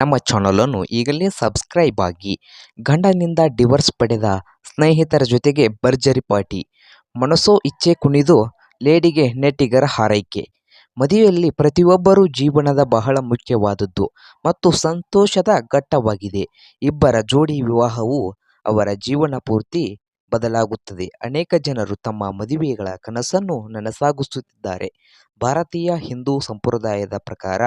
ನಮ್ಮ ಚಾನಲನ್ನು ಈಗಲೇ ಸಬ್ಸ್ಕ್ರೈಬ್ ಆಗಿ, ಗಂಡನಿಂದ ಡಿವರ್ಸ್ ಪಡೆದ ಸ್ನೇಹಿತರ ಜೊತೆಗೆ ಭರ್ಜರಿ ಪಾರ್ಟಿ. ಮನಸೋ ಇಚ್ಛೆ ಕುಣಿದು ಲೇಡಿಗೆ ನೆಟ್ಟಿಗರ ಹಾರೈಕೆ. ಮದುವೆಯಲ್ಲಿ ಪ್ರತಿಯೊಬ್ಬರೂ ಜೀವನದ ಬಹಳ ಮುಖ್ಯವಾದದ್ದು ಮತ್ತು ಸಂತೋಷದ ಘಟ್ಟವಾಗಿದೆ. ಇಬ್ಬರ ಜೋಡಿ ವಿವಾಹವು ಅವರ ಜೀವನ ಪೂರ್ತಿ ಬದಲಾಗುತ್ತದೆ. ಅನೇಕ ಜನರು ತಮ್ಮ ಮದುವೆಗಳ ಕನಸನ್ನು ನನಸಾಗಿಸುತ್ತಿದ್ದಾರೆ. ಭಾರತೀಯ ಹಿಂದೂ ಸಂಪ್ರದಾಯದ ಪ್ರಕಾರ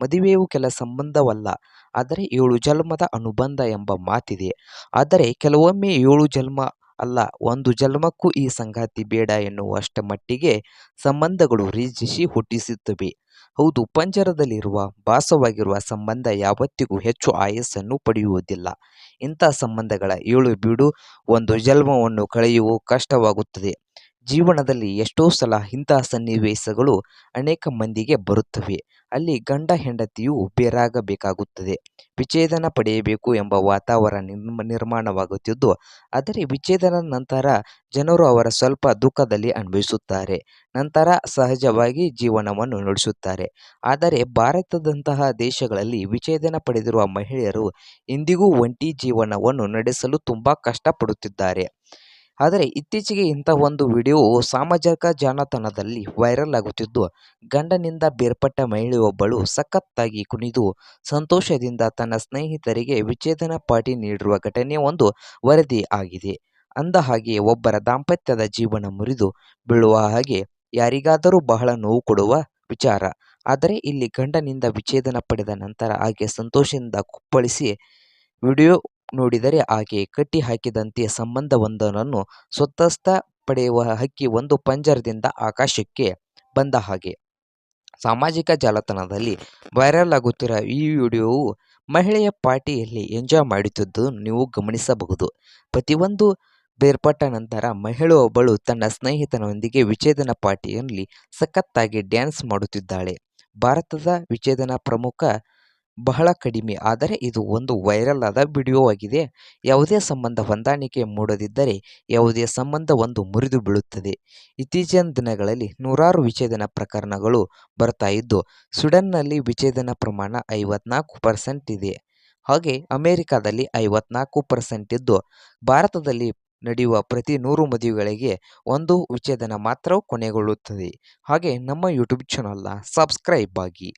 ಮದುವೆಯು ಕೆಲ ಸಂಬಂಧವಲ್ಲ, ಆದರೆ ಏಳು ಜನ್ಮದ ಅನುಬಂಧ ಎಂಬ ಮಾತಿದೆ. ಆದರೆ ಕೆಲವೊಮ್ಮೆ ಏಳು ಜನ್ಮ ಅಲ್ಲ, ಒಂದು ಜನ್ಮಕ್ಕೂ ಈ ಸಂಗಾತಿ ಬೇಡ ಎನ್ನುವಷ್ಟ ಮಟ್ಟಿಗೆ ಸಂಬಂಧಗಳು ರೀಜಿಸಿ ಹುಟ್ಟಿಸುತ್ತವೆ. ಹೌದು, ಪಂಜರದಲ್ಲಿರುವ ಭಾಸವಾಗಿರುವ ಸಂಬಂಧ ಯಾವತ್ತಿಗೂ ಹೆಚ್ಚು ಆಯಸ್ಸನ್ನು ಪಡೆಯುವುದಿಲ್ಲ. ಇಂಥ ಸಂಬಂಧಗಳ ಏಳು ಬೀಡು, ಒಂದು ಜನ್ಮವನ್ನು ಕಳೆಯುವ ಕಷ್ಟವಾಗುತ್ತದೆ. ಜೀವನದಲ್ಲಿ ಎಷ್ಟೋ ಸಲ ಇಂತಹ ಸನ್ನಿವೇಶಗಳು ಅನೇಕ ಮಂದಿಗೆ ಬರುತ್ತವೆ. ಅಲ್ಲಿ ಗಂಡ ಹೆಂಡತಿಯು ಬೇರಾಗಬೇಕಾಗುತ್ತದೆ. ವಿಚ್ಛೇದನ ಪಡೆಯಬೇಕು ಎಂಬ ವಾತಾವರಣ ನಿರ್ಮಾಣವಾಗುತ್ತಿದ್ದು, ಆದರೆ ವಿಚ್ಛೇದನ ನಂತರ ಜನರು ಅವರ ಸ್ವಲ್ಪ ದುಃಖದಲ್ಲಿ ಅನುಭವಿಸುತ್ತಾರೆ. ನಂತರ ಸಹಜವಾಗಿ ಜೀವನವನ್ನು ನಡೆಸುತ್ತಾರೆ. ಆದರೆ ಭಾರತದಂತಹ ದೇಶಗಳಲ್ಲಿ ವಿಚ್ಛೇದನ ಪಡೆದಿರುವ ಮಹಿಳೆಯರು ಇಂದಿಗೂ ಒಂಟಿ ಜೀವನವನ್ನು ನಡೆಸಲು ತುಂಬ ಕಷ್ಟಪಡುತ್ತಿದ್ದಾರೆ. ಆದರೆ ಇತ್ತೀಚೆಗೆ ಇಂಥ ಒಂದು ವಿಡಿಯೋ ಸಾಮಾಜಿಕ ಜಾಲತಾಣದಲ್ಲಿ ವೈರಲ್ ಆಗುತ್ತಿದ್ದು, ಗಂಡನಿಂದ ಬೇರ್ಪಟ್ಟ ಮಹಿಳೆಯೊಬ್ಬಳು ಸಖತ್ತಾಗಿ ಕುಣಿದು ಸಂತೋಷದಿಂದ ತನ್ನ ಸ್ನೇಹಿತರಿಗೆ ವಿಚ್ಛೇದನ ಪಾರ್ಟಿ ನೀಡಿರುವ ಘಟನೆ ಒಂದು ವರದಿ ಆಗಿದೆ. ಅಂದ ಹಾಗೆ ಒಬ್ಬರ ದಾಂಪತ್ಯದ ಜೀವನ ಮುರಿದು ಬೀಳುವ ಹಾಗೆ ಯಾರಿಗಾದರೂ ಬಹಳ ನೋವು ಕೊಡುವ ವಿಚಾರ. ಆದರೆ ಇಲ್ಲಿ ಗಂಡನಿಂದ ವಿಚ್ಛೇದನ ಪಡೆದ ನಂತರ ಆಕೆ ಸಂತೋಷದಿಂದ ಕುಪ್ಪಳಿಸಿ ವಿಡಿಯೋ ನೋಡಿದರೆ ಆಕೆ ಕಟ್ಟಿ ಹಾಕಿದಂತೆ ಸಂಬಂಧವೊಂದನ್ನು ಸ್ವತಸ್ಥ ಪಡೆಯುವ ಹಕ್ಕಿ ಒಂದು ಪಂಜರದಿಂದ ಆಕಾಶಕ್ಕೆ ಬಂದ ಹಾಗೆ. ಸಾಮಾಜಿಕ ಜಾಲತಾಣದಲ್ಲಿ ವೈರಲ್ ಆಗುತ್ತಿರುವ ಈ ವಿಡಿಯೋವು ಮಹಿಳೆಯ ಪಾರ್ಟಿಯಲ್ಲಿ ಎಂಜಾಯ್ ಮಾಡುತ್ತಿದ್ದು ನೀವು ಗಮನಿಸಬಹುದು. ಪ್ರತಿಯೊಂದು ಬೇರ್ಪಟ್ಟ ನಂತರ ಮಹಿಳೆಯೊಬ್ಬಳು ತನ್ನ ಸ್ನೇಹಿತನೊಂದಿಗೆ ವಿಚ್ಛೇದನ ಪಾರ್ಟಿಯಲ್ಲಿ ಸಖತ್ತಾಗಿ ಡ್ಯಾನ್ಸ್ ಮಾಡುತ್ತಿದ್ದಾಳೆ. ಭಾರತದ ವಿಚ್ಛೇದನ ಪ್ರಮುಖ ಬಹಳ ಕಡಿಮೆ. ಆದರೆ ಇದು ಒಂದು ವೈರಲ್ ಆದ ವಿಡಿಯೋ ಆಗಿದೆ ಯಾವುದೇ ಸಂಬಂಧ ಹೊಂದಾಣಿಕೆ ಮೂಡದಿದ್ದರೆ ಯಾವುದೇ ಸಂಬಂಧ ಒಂದು ಮುರಿದು ಬೀಳುತ್ತದೆ. ಇತ್ತೀಚಿನ ದಿನಗಳಲ್ಲಿ ನೂರಾರು ವಿಚ್ಛೇದನ ಪ್ರಕರಣಗಳು ಬರ್ತಾ ಇದ್ದು, ಸ್ವೀಡನ್ನಲ್ಲಿ ವಿಚ್ಛೇದನ ಪ್ರಮಾಣ ಐವತ್ನಾಲ್ಕು ಪರ್ಸೆಂಟ್ ಇದೆ. ಹಾಗೆ ಅಮೆರಿಕಾದಲ್ಲಿ ಐವತ್ನಾಲ್ಕು ಪರ್ಸೆಂಟ್ ಇದ್ದು, ಭಾರತದಲ್ಲಿ ನಡೆಯುವ ಪ್ರತಿ ನೂರು ಮದುವೆಗಳಿಗೆ ಒಂದು ವಿಚ್ಛೇದನ ಮಾತ್ರ ಕೊನೆಗೊಳ್ಳುತ್ತದೆ. ಹಾಗೆ ನಮ್ಮ ಯೂಟ್ಯೂಬ್ ಚಾನಲ್ನ ಸಬ್ಸ್ಕ್ರೈಬ್ ಆಗಿ.